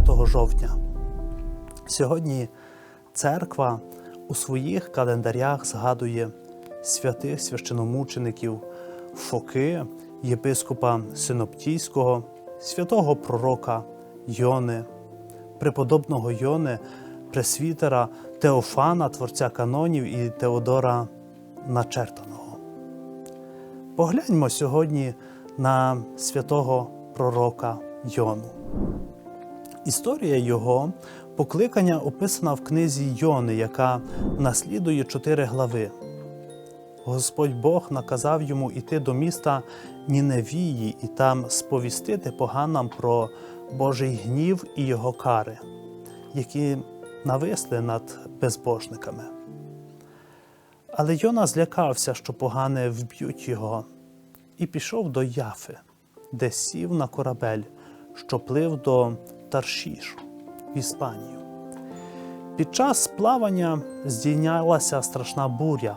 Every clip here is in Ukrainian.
жовтня. Сьогодні церква у своїх календарях згадує святих священомучеників Фоки, єпископа Синоптійського, святого пророка Йони, преподобного Йони, пресвітера Теофана, творця канонів і Теодора Начертаного. Погляньмо сьогодні на святого пророка Йону. Історія його покликання описана в книзі Йони, яка наслідує чотири глави. Господь Бог наказав йому іти до міста Ніневії і там сповістити поганам про Божий гнів і його кари, які нависли над безбожниками. Але Йона злякався, що погани вб'ють його, і пішов до Яфи, де сів на корабель, що плив до Таршішу в Іспанію. Під час плавання здійнялася страшна буря,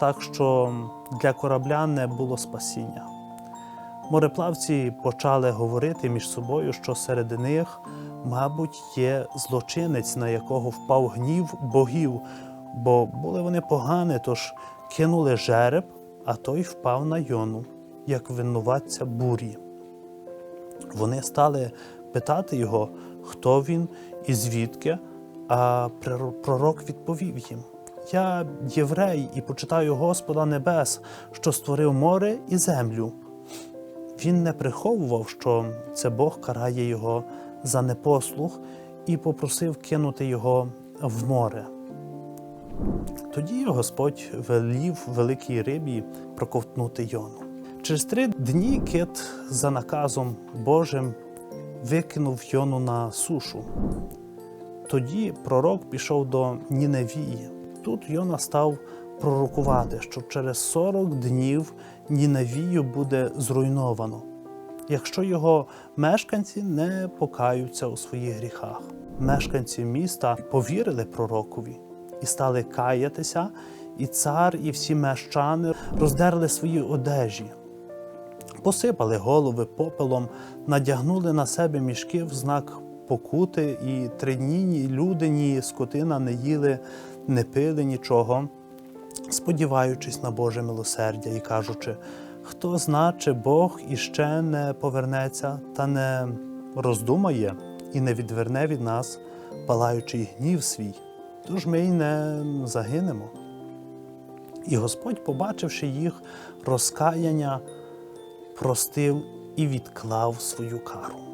так що для корабля не було спасіння. Мореплавці почали говорити між собою, що серед них, мабуть, є злочинець, на якого впав гнів богів, бо були вони погані, тож кинули жереб, а той впав на йону, як винуватця бурі. Вони стали питати його, хто він і звідки, а пророк відповів їм: Я єврей і почитаю Господа Небес, що створив море і землю. Він не приховував, що це Бог карає його за непослух, і попросив кинути його в море. Тоді Господь велів великій рибі проковтнути йону. Через три дні кит за наказом Божим викинув йону на сушу. Тоді пророк пішов до Ніневії. Тут Йона став пророкувати, що через 40 днів Ніневію буде зруйновано, якщо його мешканці не покаються у своїх гріхах. Мешканці міста повірили пророкові і стали каятися, і цар, і всі мещани роздерли свої одежі, посипали голови попелом, надягнули на себе мішки в знак покути, і три дні ні люди, ні скотина не їли, не пили нічого, сподіваючись на Боже милосердя і кажучи, хто зна, чи Бог іще не повернеться та не роздумає і не відверне від нас, палаючий гнів свій, тож ми й не загинемо. І Господь, побачивши їх розкаяння, простив і відклав свою кару.